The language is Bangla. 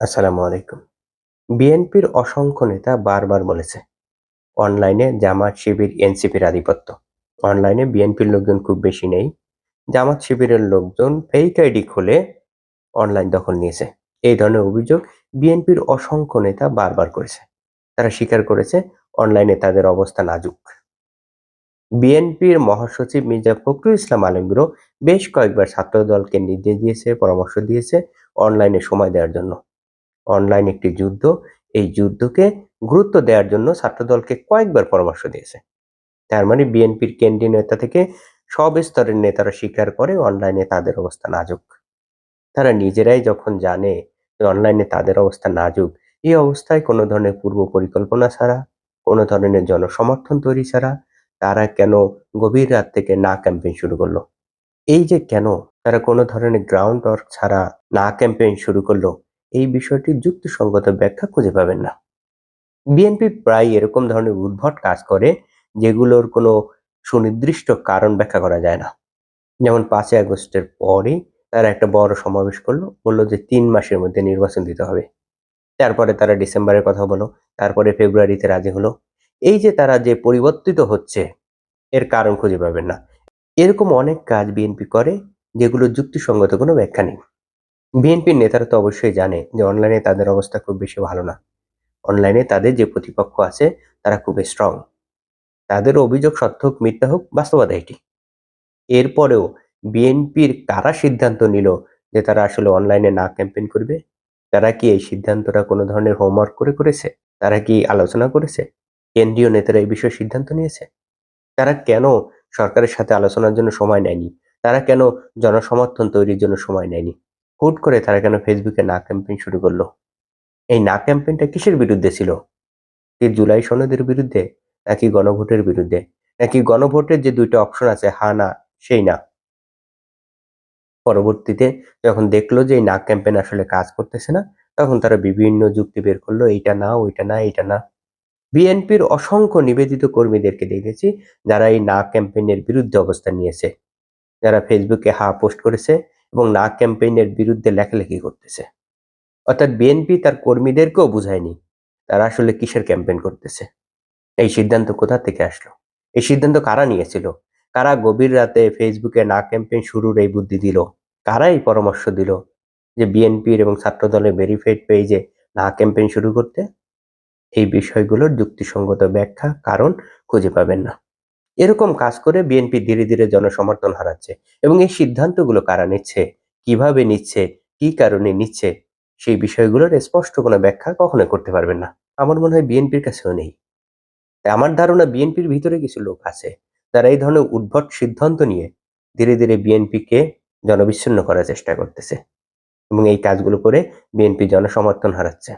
আসসালামু আলাইকুম। বিএনপির অসংখ্য নেতা বারবার বলেছে, অনলাইনে জামাত শিবির এনসিপির আধিপত্য। অনলাইনে বিএনপির লোকজন খুব বেশি নেই। জামাত শিবিরের লোকজন ফেক আইডি খুলে অনলাইন দখল নিয়েছে। এই ধরনের অভিযোগ বিএনপির অসংখ্য নেতা বারবার করেছে। তারা স্বীকার করেছে, অনলাইনে তাদের অবস্থা নাজুক। বিএনপির মহাসচিব মির্জা ফখরুল ইসলাম আলমগীরও বেশ কয়েকবার ছাত্র দলকে নির্দেশ দিয়েছে, পরামর্শ দিয়েছে অনলাইনে সময় দেওয়ার জন্য। অনলাইন একটি যুদ্ধ। এই যুদ্ধকে গুরুত্ব দেওয়ার জন্য ছাত্রদলকে কয়েকবার পরামর্শ দিয়েছে। তার মানে বিএনপির কেন্দ্রীয় নেতা থেকে সব স্তরের নেতারা স্বীকার করে অনলাইনে তাদের অবস্থা নাজুক। তারা নিজেরাই যখন জানে যে অনলাইনে তাদের অবস্থা নাজুক, এই অবস্থায় কোনো ধরনের পূর্ব পরিকল্পনা ছাড়া, কোনো ধরনের জনসমর্থন তৈরি ছাড়া তারা কেন গভীর রাত থেকে না ক্যাম্পেইন শুরু করল? এই যে কেন তারা কোনো ধরনের গ্রাউন্ড ওয়ার্ক ছাড়া না ক্যাম্পেইন শুরু করল? এই বিষয়টির যুক্তিসঙ্গত ব্যাখ্যা খুঁজে পাবেন না। বিএনপি প্রায় এরকম ধরনের উদ্ভট কাজ করে, যেগুলোর কোনো সুনির্দিষ্ট কারণ ব্যাখ্যা করা যায় না। যেমন পাঁচই আগস্টের পরে তারা একটা বড় সমাবেশ করল, বলল যে তিন মাসের মধ্যে নির্বাচন দিতে হবে। তারপরে তারা ডিসেম্বরের কথা বলো, তারপরে ফেব্রুয়ারিতে রাজি হলো। এই যে তারা যে পরিবর্তিত হচ্ছে, এর কারণ খুঁজে পাবেন না। এরকম অনেক কাজ বিএনপি করে, যেগুলো যুক্তিসঙ্গত কোনো ব্যাখ্যা নেই। বিএনপির নেতারা তো অবশ্যই জানে যে অনলাইনে তাদের অবস্থা খুব বেশি ভালো না। অনলাইনে তাদের যে প্রতিপক্ষ আছে, তারা খুব স্ট্রং তাদের অভিযোগ সত্য হোক মিথ্যা হোক, বাস্তবতা এটি। এরপরেও বিএনপির কারা সিদ্ধান্ত নিল যে তারা আসলে অনলাইনে না ক্যাম্পেইন করবে? তারা কি এই সিদ্ধান্তটা কোনো ধরনের হোমওয়ার্ক করে করেছে? তারা কি আলোচনা করেছে? কেন্দ্রীয় নেতারা এই বিষয়ে সিদ্ধান্ত নিয়েছে? তারা কেন সরকারের সাথে আলোচনার জন্য সময় নেয়নি? তারা কেন জনসমর্থন তৈরির জন্য সময় নেয়নি? হুট করে তারা কেন ফেসবুকে না ক্যাম্পেইন শুরু করল? এই না ক্যাম্পেইনটা কিসের বিরুদ্ধে ছিল? কি জুলাই সনদের বিরুদ্ধে? নাকি গণভোটের বিরুদ্ধে? নাকি গণভোটের যে দুইটা অপশন আছে, হা না, সেই না? পরবর্তীতে যখন দেখল যে এই না ক্যাম্পেইন আসলে কাজ করতেছে না, তখন তারা বিভিন্ন যুক্তি বের করল, এইটা না, ওইটা না, এইটা না। বিএনপির অসংখ্য নিবেদিত কর্মীদেরকে দেখেছি যারা এই না ক্যাম্পেইনের বিরুদ্ধে অবস্থান নিয়েছে। যারা ফেসবুকে হা পোস্ট করেছে এবং না ক্যাম্পেইনের বিরুদ্ধে লেখালেখি করতেছে। অর্থাৎ বিএনপি তার কর্মীদেরকেও বুঝায়নি তারা আসলে কিসের ক্যাম্পেইন করতেছে। এই সিদ্ধান্ত কোথা থেকে আসলো? এই সিদ্ধান্ত কারা নিয়েছিল? কারা গভীর রাতে ফেসবুকে না ক্যাম্পেইন শুরুর এই বুদ্ধি দিল? কারা এই পরামর্শ দিল যে বিএনপির এবং ছাত্র দলের ভেরিফাইড পেজে না ক্যাম্পেইন শুরু করতে? এই বিষয়গুলোর যুক্তিসঙ্গত ব্যাখ্যা কারণ খুঁজে পাবেন না। এরকম কাজ করে বিএনপি ধীরে ধীরে জনসমর্থন হারাচ্ছে এবং এই সিদ্ধান্তগুলো কারা নিচ্ছে, কীভাবে নিচ্ছে, কি কারণে নিচ্ছে, সেই বিষয়গুলোর স্পষ্ট কোনো ব্যাখ্যা কখনো করতে পারবেন না। আমার মনে হয় বিএনপির কাছেও নেই। তাই আমার ধারণা বিএনপির ভিতরে কিছু লোক আছে যারা এই ধরনের উদ্ভট সিদ্ধান্ত নিয়ে ধীরে ধীরে বিএনপিকে জনবিচ্ছিন্ন করার চেষ্টা করতেছে এবং এই কাজগুলো করে বিএনপি জনসমর্থন হারাচ্ছে।